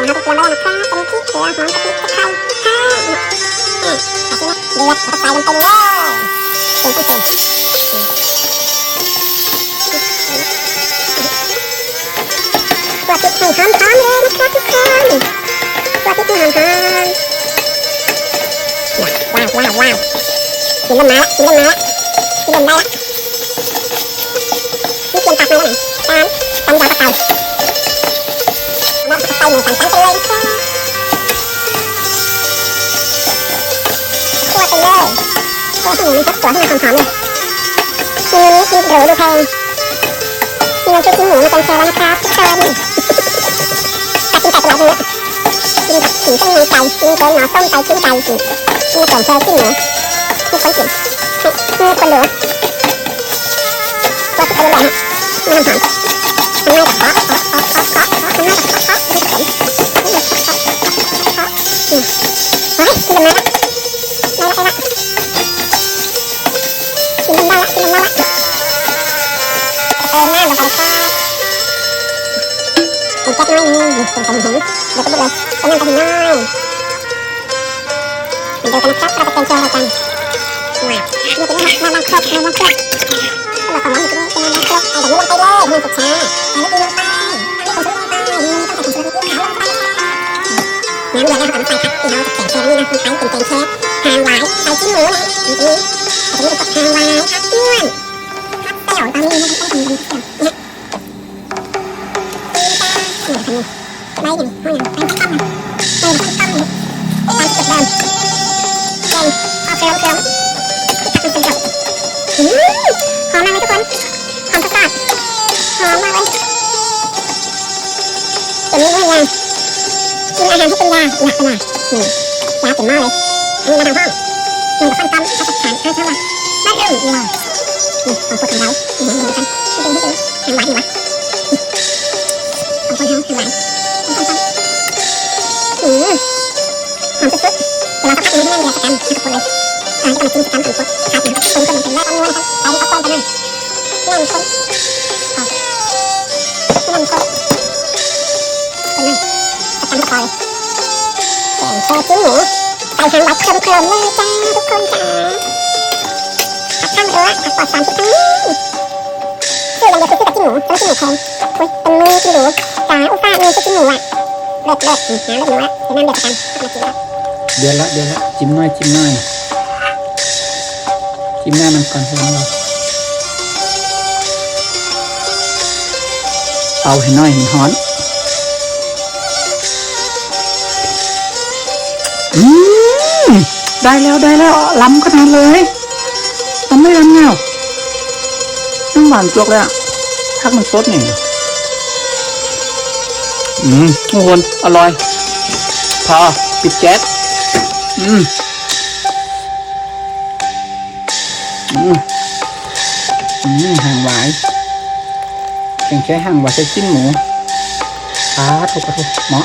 งเขาไปเตรียมไว้แล้วนะครับเป็นพริกเกลือหอมกะปิตะไคร้ค่ะอะเดือดแล้วก็ใส่ลงไปเลยเป็นผู้ชมตัวพริกให้หอมๆเลยนะครับทุกคนตัวพริกให้หอมๆว้าวว้าวว้าวกินเริ่มมาละกินเริ่มมาละกินเริ่มได้ละนี่เตรียมตักมาแล้วนะตามตาปลาเต่าแล้วไป หนึ่งสามชั้นไปเลยครับคั่วไปเลยคั่วให้หมูมันสักตัวให้มันหอมๆเลยเมนูนี้กินหรูดูแพงมีน้ำซุปจิ้มหมูมาเป็นแชร์แล้วนะครับทุกคนตักกินไก่ตลอดเลยกินขิงต้มในไก่กินเกลือหนอต้มไก่ชิ้นไก่กินมีส่งแชร์จิ้มหมูมีคนกินมีคนดูตัวที่ไปเรื่อยๆฮะมันหอม มเฮ้ยกินกันมาละได้ละได้ละกินกันได้ละกินกันได้ละเติมน้ำลงไปครับเน้ำเดือดแล้วเอาน้ำใส่ครับที่เราจะแกะแช่นี่นะมันใช้เป็นแกงแช่หางวายใส่จิ้มหมูนะอยู่ตรงนี้ตรงนี้เป็นหางวายครับอ้วนครับเปรี้ยวตอนนี้นะครับต้องทำเป็นเปรี้ยวนะตีนปลาเนี่ยทำไงไม่อย่างห้องอย่างแป้งข้าวนะไม่แบบข้าวนะตามจุดเดิมแกงเอาเครื่องเครื่องที่ทำเป็นเป็นจบหอมมากเลยทุกคนหอมสุดๆหอมมากเลยเดี๋ยวนี้เนี่ยยา กินอาหารที่เป็นยาหลักขนาดนี่ยาเต็มหม้อเลยอันนี้มาทางห้องหนึ่งกับฟันตำอาจารย์อาชาวะบ้านเริ่มอีหล่อนี่ของคนของเรานี่เห็นกันที่เป็นที่เป็นหางหวานอยู่วะของคนเฮาหางหวานของคนตำอืมหอมสุดๆเดี๋ยวเราต้องกินให้แน่นเดียวกันทุกคนเลยอ่าจะมากินกันของคนขาดนะครับคนก็เหมือนกันแล้วต้องนวลนะครับไปที่เขาต้มกันนั่นนั่นคนนั่นคน สกันก็พอยแกงโคจิ้มหมูใส่หางหวานเคลิมๆเลยจ้าทุกคนจ้าผักข้างรั้วผักปลอดสารพิษทั้งนั้นชื่ออย่างเดียวคือชื่อกับจิ้มหมูต้องจิ้มหมูแพงอุ้ยเป็นมือจิ้มหมูจ๋าอุตส่าห์มือจิ้มหมูอะเลิศเลิศน้ำเลิศหมูละเดี๋ยวน้ำเดือดกันมากินแล้วเดือนละเดือนละจิ้มหน้อยจิ้มหน้อยจิ้มหน้ามันก่อนใช่ไหมเราเตาให้น้อยมันฮ้อน อืมได้แล้วได้แล้วล้ำขนาดเลยล้ำไม่ล้ำเงาน้ำหวานจวกเลยอะทักมันสดหนี่อืมทุกคนอร่อย พอ ปิดแก๊สอืมอืมอืมห่างหวายแข่งแค่ห่างหวายใส่จิ้มหมูปลาถูกกระทุกเหมาะ